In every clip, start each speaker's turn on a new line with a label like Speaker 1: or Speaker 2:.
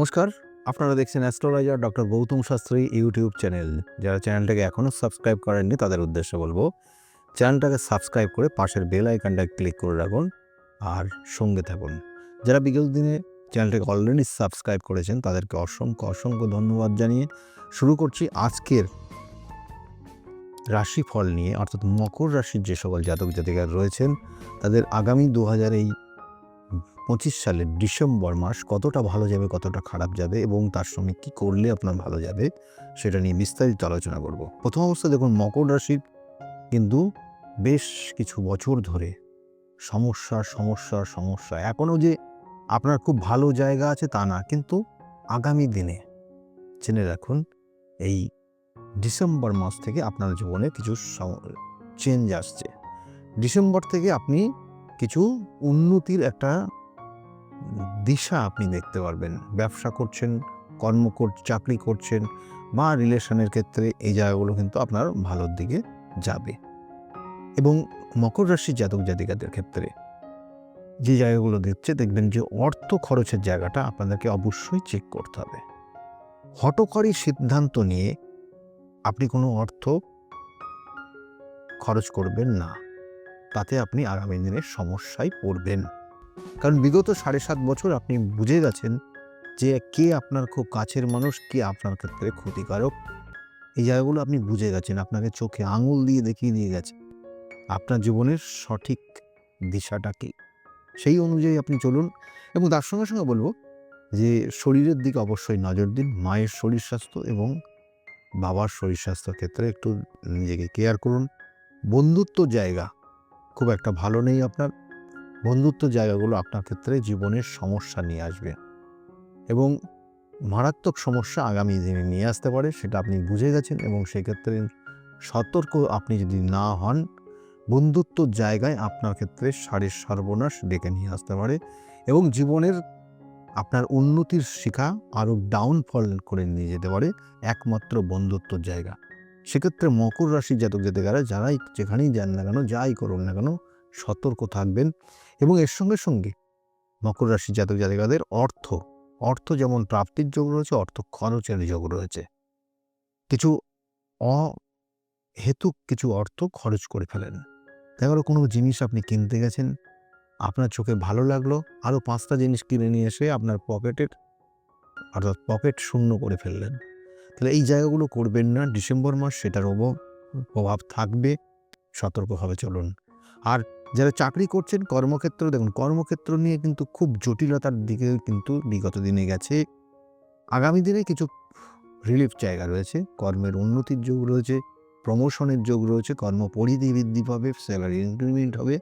Speaker 1: নমস্কার, আপনারা দেখছেন astrologer doctor Gautam Shastri YouTube channel. যারা চ্যানেলটাকে এখনও সাবস্ক্রাইব করেননি, তাদের উদ্দেশ্যে বলব, চ্যানেলটাকে সাবস্ক্রাইব করে পাশের বেল আইকনটা ক্লিক করে রাখুন আর সঙ্গে থাকুন। যারা বিগত দিনে চ্যানেলটাকে অলরেডি সাবস্ক্রাইব করেছেন, তাদেরকে অসংখ্য অসংখ্য ধন্যবাদ জানিয়ে শুরু করছি আজকের রাশিফল নিয়ে, অর্থাৎ মকর রাশির যে সকল জাতক জাতিকার রয়েছেন, তাদের আগামী দু হাজার এই সালের ডিসেম্বর মাস কতটা ভালো যাবে, কতটা খারাপ যাবে এবং তার সঙ্গে কী করলে আপনার ভালো যাবে, সেটা নিয়ে বিস্তারিত আলোচনা করব। প্রথম অবস্থা দেখুন, মকর রাশির কিন্তু বেশ কিছু বছর ধরে সমস্যা সমস্যা সমস্যা। এখনও যে আপনার খুব ভালো জায়গা আছে তা না, কিন্তু আগামী দিনে জেনে রাখুন, এই ডিসেম্বর মাস থেকে আপনার জীবনে কিছু চেঞ্জ আসছে। ডিসেম্বর থেকে আপনি কিছু উন্নতির একটা দিশা আপনি দেখতে পারবেন। ব্যবসা করছেন, কর্ম কর, চাকরি করছেন বা রিলেশনের ক্ষেত্রে এই জায়গাগুলো কিন্তু আপনার ভালোর দিকে যাবে। এবং মকর রাশির জাতক জাতিকাদের ক্ষেত্রে যে জায়গাগুলো দেখছে, দেখবেন যে অর্থ খরচের জায়গাটা আপনাদেরকে অবশ্যই চেক করতে হবে। হটকারী সিদ্ধান্ত নিয়ে আপনি কোনো অর্থ খরচ করবেন না। তাতে আপনি আগামী দিনে সমস্যায় পড়বেন। কারণ বিগত সাড়ে সাত বছর আপনি বুঝে গেছেন যে কে আপনার খুব কাছের মানুষ, কে আপনার ক্ষেত্রে ক্ষতিকারক। এই জায়গাগুলো আপনি বুঝে গেছেন, আপনাকে চোখে আঙুল দিয়ে দেখিয়ে দিয়ে গেছে। আপনার জীবনের সঠিক দিশাটা কি? সেই অনুযায়ী আপনি চলুন এবং তার সঙ্গে সঙ্গে বলব যে শরীরের দিকে অবশ্যই নজর দিন, মায়ের শরীর স্বাস্থ্য এবং বাবার শরীর স্বাস্থ্যের ক্ষেত্রে একটু নিজেকে কেয়ার করুন। বন্ধুত্ব জায়গা খুব একটা ভালো নেই আপনার। বন্ধুত্ব জায়গাগুলো আপনার ক্ষেত্রে জীবনের সমস্যা নিয়ে আসবে এবং মারাত্মক সমস্যা আগামী দিনে নিয়ে আসতে পারে, সেটা আপনি বুঝে গেছেন এবং সেক্ষেত্রে সতর্ক আপনি যদি না হন, বন্ধুত্ব জায়গায় আপনার ক্ষেত্রে সারের সর্বনাশ ডেকে নিয়ে আসতে পারে এবং জীবনের আপনার উন্নতির শিখা আরও ডাউনফল করে নিয়ে যেতে পারে একমাত্র বন্ধুত্ব জায়গা। সেক্ষেত্রে মকর রাশির জাতক জাতিকারা যারাই যেখানেই যান না কেন, যাই করুন না কেন সতর্ক থাকবেন এবং এর সঙ্গে সঙ্গে মকর রাশির জাতক জাতিকাদের অর্থ অর্থ যেমন প্রাপ্তির যোগ রয়েছে, অর্থ খরচের যোগ রয়েছে। কিছু অহেতুক কিছু অর্থ খরচ করে ফেলেন। দেখা কোনো জিনিস আপনি কিনতে গেছেন, আপনার চোখে ভালো লাগল আরও পাঁচটা জিনিস কিনে নিয়ে এসে আপনার পকেটের, অর্থাৎ পকেট শূন্য করে ফেললেন। তাহলে এই জায়গাগুলো করবেন না, ডিসেম্বর মাস সেটার প্রভাব থাকবে, সতর্কভাবে চলুন। আর যারা চাকরি করছেন কর্মক্ষেত্র, দেখুন, কর্মক্ষেত্র নিয়ে কিন্তু খুব জটিলতার দিকে কিন্তু বিগত দিনে গেছে। আগামী দিনে কিছু রিলিফ জায়গা রয়েছে। কর্মের উন্নতির যোগ রয়েছে প্রমোশনের যোগ রয়েছে কর্ম পরিধি বৃদ্ধি পাবে স্যালারি ইনক্রিমেন্ট হবে।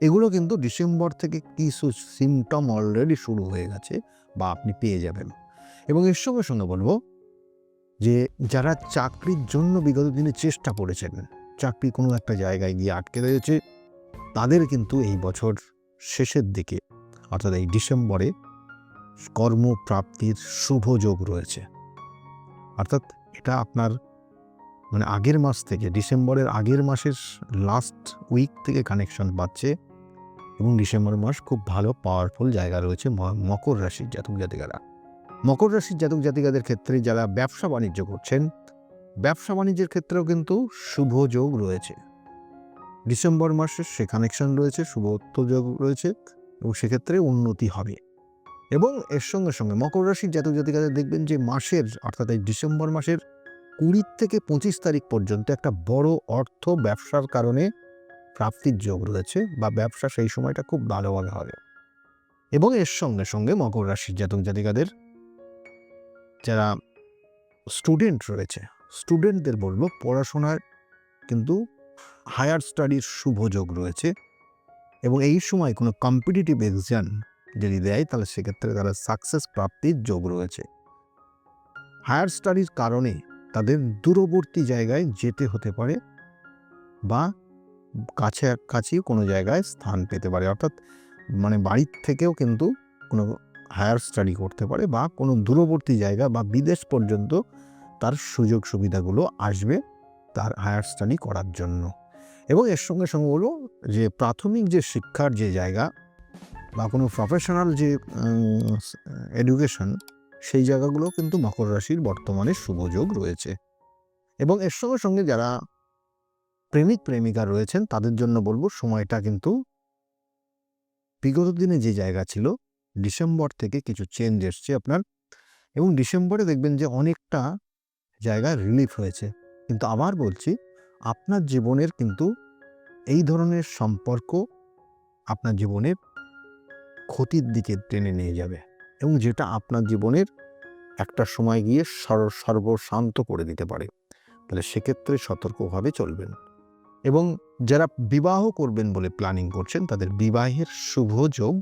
Speaker 1: এগুলো কিন্তু ডিসেম্বর থেকে কিছু সিমটম অলরেডি শুরু হয়ে গেছে বা আপনি পেয়ে যাবেন। এবং এর সঙ্গে সঙ্গে বলব যে, যারা চাকরির জন্য বিগত দিনে চেষ্টা করেছেন, চাকরি কোনো একটা জায়গায় গিয়ে আটকে রয়েছে তাদের কিন্তু এই বছর শেষের দিকে, অর্থাৎ এই ডিসেম্বরে, কর্মপ্রাপ্তির শুভ যোগ রয়েছে। অর্থাৎ এটা আপনার মানে আগের মাস থেকে, ডিসেম্বরের আগের মাসের লাস্ট উইক থেকে কানেকশন পাচ্ছে এবং ডিসেম্বর মাস খুব ভালো পাওয়ারফুল জায়গা রয়েছে মকর রাশির জাতক জাতিকারা। মকর রাশির জাতক জাতিকাদের ক্ষেত্রে যারা ব্যবসা বাণিজ্য করছেন, ব্যবসা বাণিজ্যের ক্ষেত্রেও কিন্তু শুভ যোগ রয়েছে। ডিসেম্বর মাসে সে কানেকশন রয়েছে শুভত্ব যোগ রয়েছে এবং সেক্ষেত্রে উন্নতি হবে। এবং এর সঙ্গে সঙ্গে মকর রাশির জাতক জাতিকাদের দেখবেন যে মাসের অর্থাৎ এই ডিসেম্বর মাসের কুড়ি থেকে পঁচিশ তারিখ পর্যন্ত একটা বড় অর্থ ব্যবসার কারণে প্রাপ্তির যোগ রয়েছে বা ব্যবসা সেই সময়টা খুব ভালোভাবে হবে। এবং এর সঙ্গে সঙ্গে মকর রাশির জাতক জাতিকাদের যারা স্টুডেন্ট রয়েছে স্টুডেন্টদের বলব পড়াশোনার কিন্তু হায়ার স্টাডির শুভ যোগ রয়েছে এবং এই সময় কোনো কম্পিটিটিভ এক্সাম যদি দেয়, তাহলে সেক্ষেত্রে তারা সাকসেস প্রাপ্তির যোগ রয়েছে। হায়ার স্টাডির কারণে তাদের দূরবর্তী জায়গায় যেতে হতে পারে বা কাছে কাছে কোনো জায়গায় স্থান পেতে পারে। অর্থাৎ মানে বাড়ির থেকেও কিন্তু কোনো হায়ার স্টাডি করতে পারে বা কোনো দূরবর্তী জায়গা বা বিদেশ পর্যন্ত তার সুযোগ সুবিধাগুলো আসবে তার হায়ার স্টাডি করার জন্য। এবং এর সঙ্গে সঙ্গে বলব যে প্রাথমিক যে শিক্ষার যে জায়গা বা কোনো প্রফেশনাল যে এডুকেশন সেই জায়গাগুলো কিন্তু মকর রাশির বর্তমানে শুভযোগ রয়েছে। এবং এর সঙ্গে সঙ্গে যারা প্রেমিক, প্রেমিকা রয়েছেন তাদের জন্য বলব সময়টা কিন্তু বিগত দিনে যে জায়গা ছিল ডিসেম্বর থেকে কিছু চেঞ্জ এসছে আপনার। এবং ডিসেম্বরে দেখবেন যে অনেকটা জায়গায় রিলিফ হয়েছে। কিন্তু আবার বলছি আপনার জীবনের কিন্তু এই ধরনের সম্পর্ক আপনার জীবনের ক্ষতির দিকে টেনে নিয়ে যাবে এবং যেটা আপনার জীবনের একটা সময় গিয়ে সর, সর্বশান্ত করে দিতে পারে। তাহলে সেক্ষেত্রে সতর্কভাবে চলবেন এবং যারা বিবাহ করবেন বলে প্ল্যানিং করছেন, তাদের বিবাহের শুভ যোগ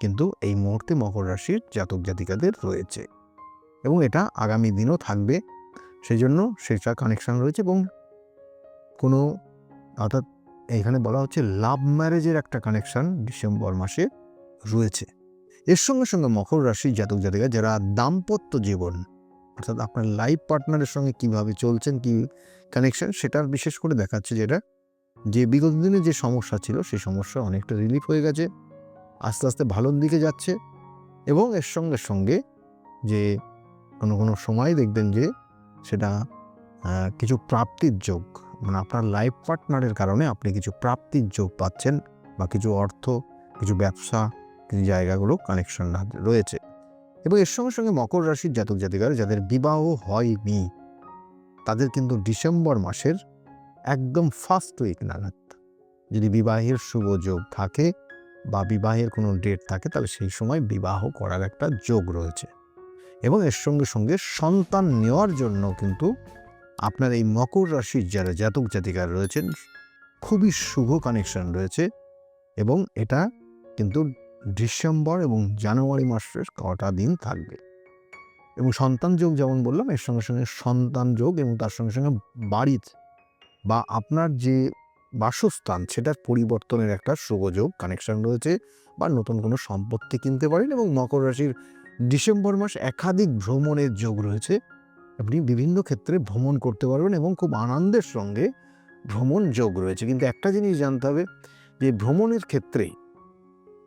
Speaker 1: কিন্তু এই মুহূর্তে মকর রাশির জাতক জাতিকাদের রয়েছে এবং এটা আগামী দিনও থাকবে। সেই জন্য সেটা কানেকশান রয়েছে এবং কোনো, অর্থাৎ এখানে বলা হচ্ছে লাভ ম্যারেজের একটা কানেকশন ডিসেম্বর মাসে রয়েছে। এর সঙ্গে সঙ্গে মকর রাশি জাতক জাতিকা যারা দাম্পত্য জীবন, অর্থাৎ আপনার লাইফ পার্টনারের সঙ্গে কীভাবে চলছেন, কি কানেকশন সেটা বিশেষ করে দেখাচ্ছে যেটা যে বিগত দিনে যে সমস্যা ছিল, সেই সমস্যা অনেকটা রিলিফ হয়ে গেছে, আস্তে আস্তে ভালোর দিকে যাচ্ছে এবং এর সঙ্গে সঙ্গে যে কোনো কোনো সময় দেখবেন যে সেটা কিছু প্রাপ্তির যোগ মানে আপনার লাইফ পার্টনারের কারণে আপনি কিছু প্রাপ্তির যোগ পাচ্ছেন বা কিছু অর্থ, কিছু ব্যবসা, কিছু জায়গাগুলো কানেকশন রয়েছে। এবং এর সঙ্গে সঙ্গে মকর রাশির জাতক জাতিকার যাদের বিবাহ হয়নি, তাদের কিন্তু ডিসেম্বর মাসের একদম ফার্স্ট উইক নাগাদ। যদি বিবাহের শুভ যোগ থাকে বা বিবাহের কোনো ডেট থাকে, তাহলে সেই সময় বিবাহ করার একটা যোগ রয়েছে। এবং এর সঙ্গে সঙ্গে সন্তান নেওয়ার জন্য কিন্তু আপনার এই মকর রাশির যারা জাতক জাতিকার রয়েছেন, খুবই শুভ কানেকশন রয়েছে এবং এটা কিন্তু ডিসেম্বর এবং জানুয়ারি মাসের কটা দিন থাকবে। এবং সন্তান যোগ যেমন বললাম, এর সঙ্গে সঙ্গে সন্তান যোগ এবং তার সঙ্গে সঙ্গে বাড়ির বা আপনার যে বাসস্থান, সেটার পরিবর্তনের একটা শুভযোগ কানেকশন রয়েছে বা নতুন কোনো সম্পত্তি কিনতে পারেন এবং মকর রাশির ডিসেম্বর মাস একাধিক ভ্রমণের যোগ রয়েছে। আপনি বিভিন্ন ক্ষেত্রে ভ্রমণ করতে পারবেন এবং খুব আনন্দের সঙ্গে ভ্রমণ যোগ রয়েছে। কিন্তু একটা জিনিস জানতে হবে যে ভ্রমণের ক্ষেত্রে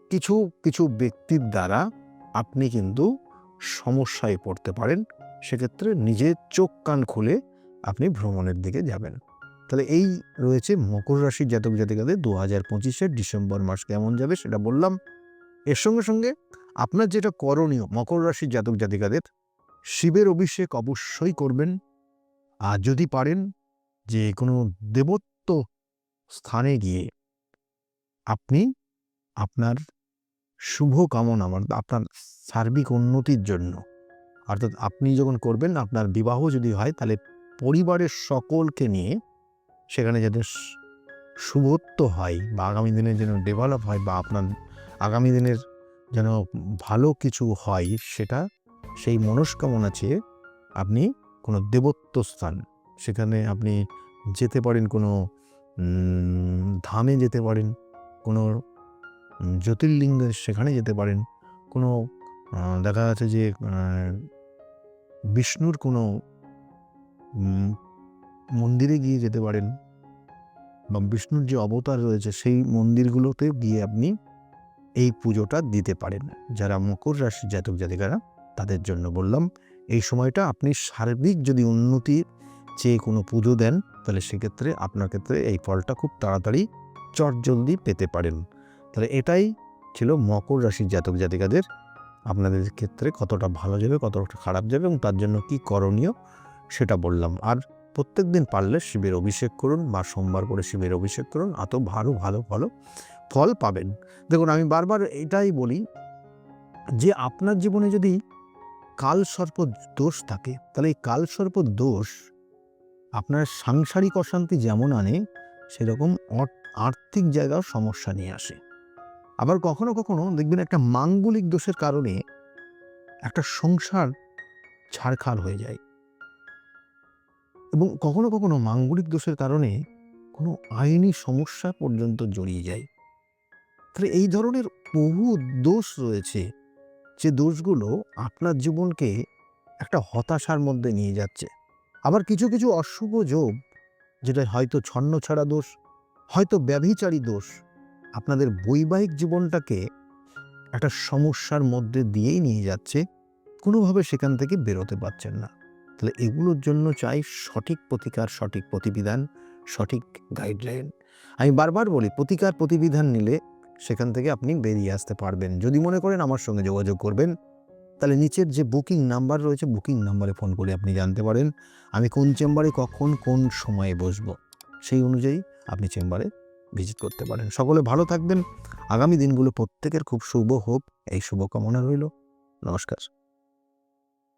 Speaker 1: কিছু কিছু ব্যক্তির দ্বারা আপনি কিন্তু সমস্যায় পড়তে পারেন। সেক্ষেত্রে নিজের চোখ, কান খুলে আপনি ভ্রমণের দিকে যাবেন। তাহলে এই রয়েছে মকর রাশির জাতক জাতিকাদের দু হাজার পঁচিশের ডিসেম্বর মাস কেমন যাবে সেটা বললাম। এর সঙ্গে সঙ্গে আপনার যেটা করণীয় মকর রাশির জাতক জাতিকাদের শিবের অভিষেক অবশ্যই করবেন। আর যদি পারেন, যে কোনো দেবত্ব স্থানে গিয়ে আপনি আপনার শুভ কামনা মানে আপনার সার্বিক উন্নতির জন্য, অর্থাৎ আপনি যখন করবেন, আপনার বিবাহ যদি হয়, তাহলে পরিবারের সকলকে নিয়ে সেখানে যাতে শুভত্ব হয় বা আগামী দিনে যেন ডেভেলপ হয় বা আপনার আগামী দিনের যেন ভালো কিছু হয়, সেটা সেই মনস্কামনা চেয়ে আপনি কোনো দেবত্ব স্থান সেখানে আপনি যেতে পারেন কোনো ধামে যেতে পারেন কোনো উম, জ্যোতির্লিঙ্গের সেখানে যেতে পারেন কোনো দেখা যাচ্ছে যে বিষ্ণুর কোনো মন্দিরে গিয়ে যেতে পারেন বা বিষ্ণুর যে অবতার রয়েছে সেই মন্দিরগুলোতে গিয়ে আপনি এই পুজোটা দিতে পারেন। যারা মকর রাশির জাতক জাতিকারা তাদের জন্য বললাম, এই সময়টা আপনি সার্বিক যদি উন্নতির চেয়ে কোনো পুজো দেন, তাহলে সেক্ষেত্রে আপনার ক্ষেত্রে এই ফলটা খুব তাড়াতাড়ি চটজলদি পেতে পারেন। তাহলে এটাই ছিল মকর রাশির জাতক জাতিকাদের। আপনাদের ক্ষেত্রে কতটা ভালো যাবে, কতটা খারাপ যাবে এবং তার জন্য কি করণীয় সেটা বললাম। আর প্রত্যেক দিন পারলে শিবের অভিষেক করুন, বা সোমবার করে শিবের অভিষেক করুন এত ভালো ভালো ভালো ফল পাবেন। দেখুন, আমি বারবার এটাই বলি যে, আপনার জীবনে যদি কালসর্প দোষ থাকে, তাহলে এই কালসর্প দোষ আপনার সাংসারিক অশান্তি যেমন আনে, সেরকম আর্থিক জায়গাও সমস্যা নিয়ে আসে। আবার কখনো কখনো দেখবেন একটা মাঙ্গলিক দোষের কারণে একটা সংসার ছাড়খাড় হয়ে যায়। এবং কখনো কখনো মাঙ্গলিক দোষের কারণে কোনো আইনি সমস্যা পর্যন্ত জড়িয়ে যায়। তাহলে এই ধরনের বহু দোষ রয়েছে যে দোষগুলো আপনার জীবনকে একটা হতাশার মধ্যে নিয়ে যাচ্ছে। আবার কিছু কিছু অশুভ যোগ, যেটা হয়তো ছন্ন ছাড়া দোষ, হয়তো ব্যভিচারী দোষ, আপনাদের বৈবাহিক জীবনটাকে একটা সমস্যার মধ্যে দিয়েই নিয়ে যাচ্ছে, কোনোভাবে সেখান থেকে বেরোতে পারছেন না। তাহলে এগুলোর জন্য চাই সঠিক প্রতিকার, সঠিক প্রতিবিধান, সঠিক গাইডলাইন আমি বারবার বলি, প্রতিকার, প্রতিবিধান নিলে সেখান থেকে আপনি বেরিয়ে আসতে পারবেন। যদি মনে করেন আমার সঙ্গে যোগাযোগ করবেন, তাহলে নিচের যে বুকিং নাম্বার রয়েছে, বুকিং নাম্বারে ফোন করে আপনি জানতে পারেন, আমি কোন চেম্বারে কখন কোন সময়ে বসব, সেই অনুযায়ী আপনি চেম্বারে ভিজিট করতে পারেন। সকলে ভালো থাকবেন। আগামী দিনগুলো প্রত্যেকের খুব শুভ হোক। এই শুভকামনা রইল। নমস্কার।